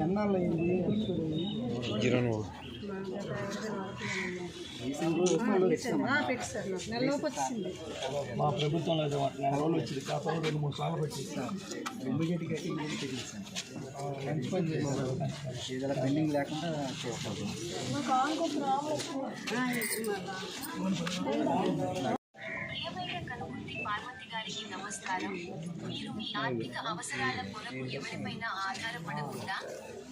ఎన్నాళ్ళు అయింది జీరో మూడు మా ప్రభుత్వంలో అయితే నెల రోజులు వచ్చింది. కాకపోతే రెండు మూడు సార్లు పెట్టి ఇమ్మీడియట్గా అయితే ఇల్లు మంచి పని చేశారు ఏదైనా పెండింగ్ లేకుండా చేస్తారు నమస్కారం మీరు మీ ఆర్థిక అవసరాల కొరకు ఎవరిపైన ఆధారపడకుండా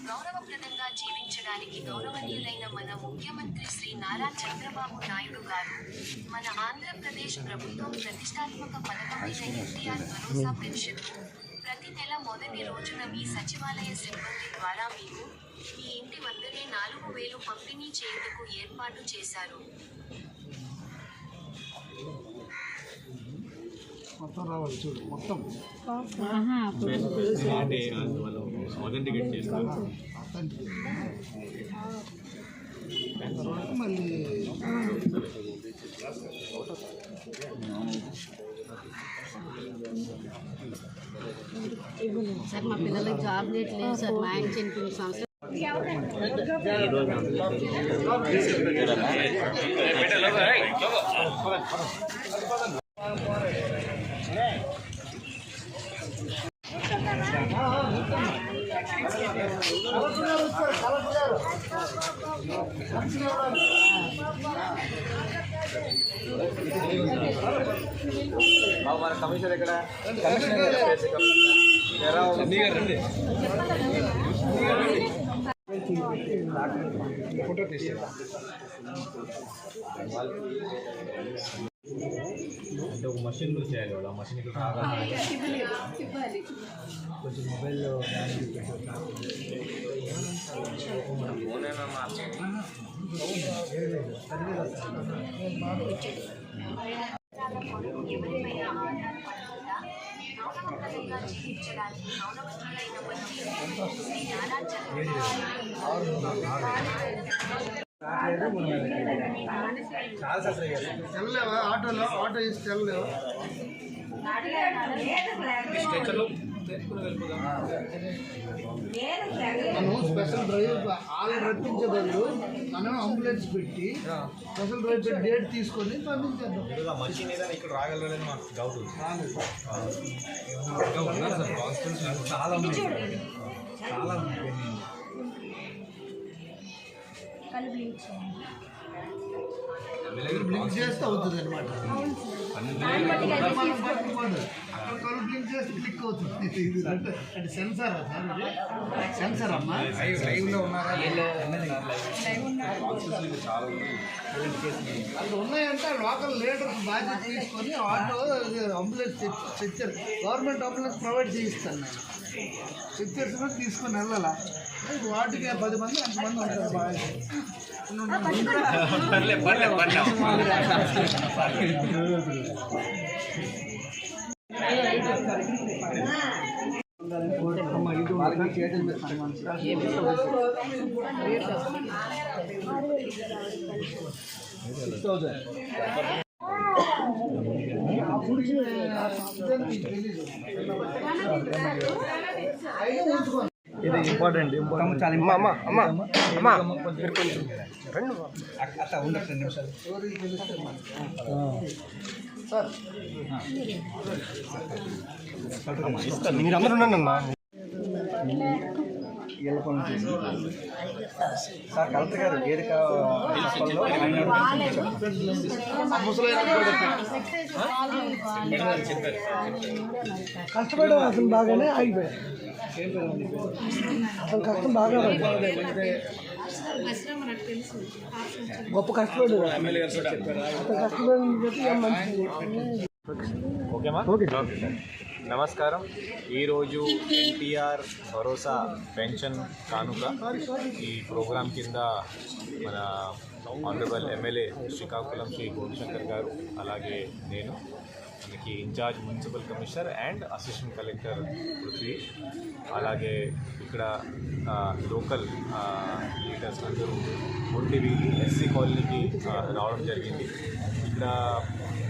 గౌరవప్రదంగా జీవించడానికి గౌరవనీయులైన మన ముఖ్యమంత్రి శ్రీ నారా చంద్రబాబు నాయుడు గారు మన ఆంధ్రప్రదేశ్ ప్రభుత్వం ప్రతిష్టాత్మక పథకమైన ఎన్టీఆర్ భరోసా పెన్షన్. ప్రతి నెల మొదటి రోజున మీ సచివాలయ సిబ్బంది ద్వారా మీకు మీ ఇంటి వద్దనే నాలుగు వేలు పంపిణీ చేయుటకు ఏర్పాటు చేశారు. మొత్తం రావాలి చూడు మొత్తం. తర్వాత మళ్ళీ సార్ మా పిల్లలకి జాబ్ చేయట్లేదు సార్ మా ఆయన చనిపోయిన సంవత్సరం. కమిషనర్ ఎక్కడ? ఫోటో తీసి అంటే ఒక మషిన్ చేయాలి వాళ్ళు ఆ మషిన్ ఇక్కడ రాగానే కొంచెం మొబైల్లో ఎవరిపైన ఆధారపడకుండా గౌరవప్రదంగా జీవించడానికి గౌరవనీయులైన మన శ్రీ నారా వెళ్ళలేవా ఆటోలో ఆటో ఇస్తే వెళ్ళలేవా మనం స్పెషల్ డ్రైవ్ వాళ్ళు రప్పించే బదులు మనం అంబులెన్స్ పెట్టి స్పెషల్ డ్రైవ్ పెట్టి డేట్ తీసుకొని పంపించేద్దాం. ఇక్కడ రాగలరని మాకు డౌట్ సార్? కాన్స్టిట్యూన్సీ చాలా ఉంది బ్లింక్ చేస్తే అవుతుంది అనమాట అక్కడ కళ్ళు బ్లింక్ చేస్తే క్లిక్ అవుతుంది. అంటే సెన్సారా సార్ సెన్సార్ అమ్మా. లైవ్లో ఉన్నారా ఉన్నాయంటే లోకల్ లీడర్స్ బాధ్యత తీసుకొని ఆటో అంబులెన్స్ తెచ్చి- తెచ్చారు. గవర్నమెంట్ అంబులెన్స్ ప్రొవైడ్ చేయిస్తాను నేను. తెచ్చేసిన తీసుకొని వెళ్ళాలా? వాటికి పది మంది అంతమంది ఉంటారు బాగా. సిక్స్ థౌసండ్ ఇది ఇంపార్టెంట్ ఇంపార్టెంట్ అమ్మ అమ్మ అమ్మ అమ్మ కొంచెం రెండు అట్లా ఉండదు నిమిషాలు సార్ మీరందరూ ఉన్నానమ్మా ఇళ్ళ పనులు చేసి సార్ కలెక్టర్ గారు కూడా కష్టపడ్డాం అతను బాగానే ఆగిపోయాడు అతను కష్టం బాగా గొప్ప కష్టపడ్డాడు అతను ఏం మంచిది? ఓకేమా ఓకే. నమస్కారం. ఈరోజు ఎన్టీఆర్ భరోసా పెన్షన్ కానుక ఈ ప్రోగ్రాం కింద మన ఆనరబుల్ ఎమ్మెల్యే శ్రీకాకుళం శ్రీ గోపిశంకర్ గారు అలాగే నేను మనకి in charge municipal commissioner and assistant collector Prithvi అలాగే ఇక్కడ లోకల్ లీడర్స్ అందరూ మొండివీలి ఎస్సీ కాలనీకి రావడం జరిగింది. ఇక్కడ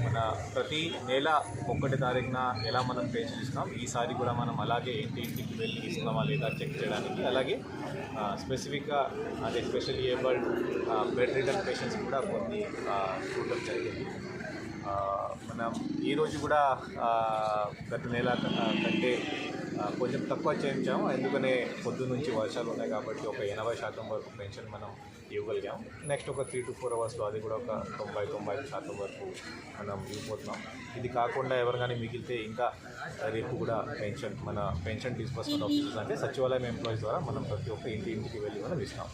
మన ప్రతి నెల ఒకటి తారీఖున ఎలా మనం పెన్షన్ ఇస్తున్నాం ఈసారి కూడా మనం అలాగే ఇంటి ఇంటికి వెళ్ళి ఇస్తున్నామా లేదా చెక్ చేయడానికి అలాగే స్పెసిఫిక్గా అదే special abled bed ridden patients కూడా కొన్ని చూడడం జరిగింది. మనం ఈరోజు కూడా గత నెల కంటే కొంచెం తక్కువ చేయించాము. ఎందుకనే పొద్దు నుంచి వర్షాలు ఉన్నాయి కాబట్టి ఒక ఎనభై శాతం వరకు పెన్షన్ మనం ఇవ్వగలిగాం నెక్స్ట్ ఒక త్రీ టు ఫోర్ అవర్స్లో అది కూడా ఒక తొంభై తొంభై శాతం వరకు మనం ఇవ్వబోతున్నాం. ఇది కాకుండా ఎవరు కానీ మిగిలితే ఇంకా రేపు కూడా పెన్షన్ మన పెన్షన్ డిస్బర్స్మెంట్ ఆఫీసర్స్ అంటే సచివాలయం ఎంప్లాయీస్ ద్వారా మనం ప్రతి ఒక్క ఇంటి ఇంటికి వెళ్ళి మనం ఇస్తాం.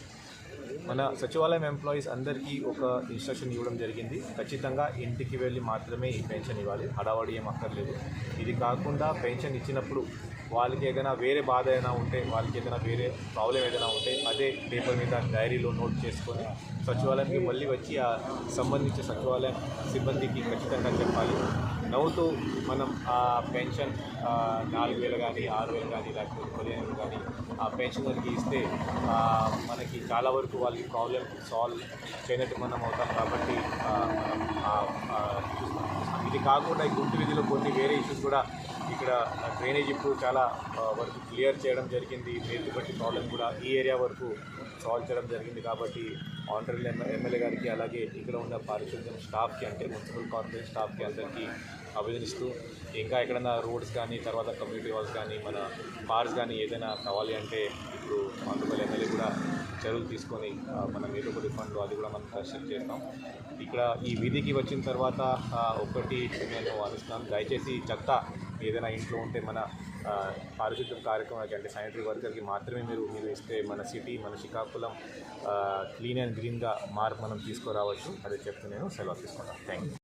మన సచివాలయం ఎంప్లాయీస్ అందరికీ ఒక ఇన్స్ట్రక్షన్ ఇవ్వడం జరిగింది. ఖచ్చితంగా ఇంటికి వెళ్ళి మాత్రమే ఈ పెన్షన్ ఇవ్వాలి. హడావడి ఏం అక్కర్లేదు. ఇది కాకుండా పెన్షన్ ఇచ్చినప్పుడు వాళ్ళకి ఏదైనా వేరే బాధ ఏదైనా ఉంటే వాళ్ళకి ఏదైనా వేరే ప్రాబ్లం ఏదైనా ఉంటే అదే పేపర్ మీద డైరీలో నోట్ చేసుకొని సచివాలయానికి మళ్ళీ వచ్చి ఆ సంబంధించిన సచివాలయం సిబ్బందికి ఖచ్చితంగా చెప్పాలి. నవ్వుతూ మనం ఆ పెన్షన్ నాలుగు వేలు కానీ ఆరు వేలు కానీ లేకపోతే పదిహేను వేలు కానీ ఆ పెన్షన్ పెన్షనర్కి ఇస్తే మనకి చాలా వరకు వాళ్ళకి ప్రాబ్లం సాల్వ్ చేయనట్టు మనం అవుతాం కాబట్టి ఇది కాకుండా ఈ గుంటు విధిలో కొన్ని వేరే ఇష్యూస్ కూడా ఇక్కడ డ్రైనేజ్ ఇప్పుడు చాలా వరకు క్లియర్ చేయడం జరిగింది. మేలు బట్టి ప్రాబ్లం కూడా ఈ ఏరియా వరకు సాల్వ్ చేయడం జరిగింది కాబట్టి ఆనరబుల్ ఎమ్మెల్యే గారికి అలాగే ఇక్కడ ఉన్న పారిశుద్ధ్యం స్టాఫ్కి అంటే మున్సిపల్ కార్పొరేషన్ స్టాఫ్కి అందరికీ అభినందిస్తూ ఇంకా ఎక్కడైనా రోడ్స్ కానీ తర్వాత కమ్యూనిటీ హాల్స్ కానీ మన బార్స్ కానీ ఏదైనా కావాలి అంటే ఇప్పుడు ఆనరబుల్ ఎమ్మెల్యే కూడా చర్యలు తీసుకొని మన మేలుకొడి ఫండ్లో అది కూడా మనం కన్స్ట్రక్ట్ చేస్తాం. ఇక్కడ ఈ వీధికి వచ్చిన తర్వాత ఒకటి నేను అనుస్తున్నాను దయచేసి చెత్త ఏదైనా ఇంట్లో ఉంటే మన పారిశుద్ధ్యం కార్యక్రమానికి అంటే శానిటరీ వర్కర్కి మాత్రమే మీరు మీరు ఇస్తే మన సిటీ మన శ్రీకాకుళం క్లీన్ అండ్ గ్రీన్గా మార్పు మనం తీసుకురావచ్చు. అదే చెప్తూ నేను సెలవు తీసుకుంటాను. Thank you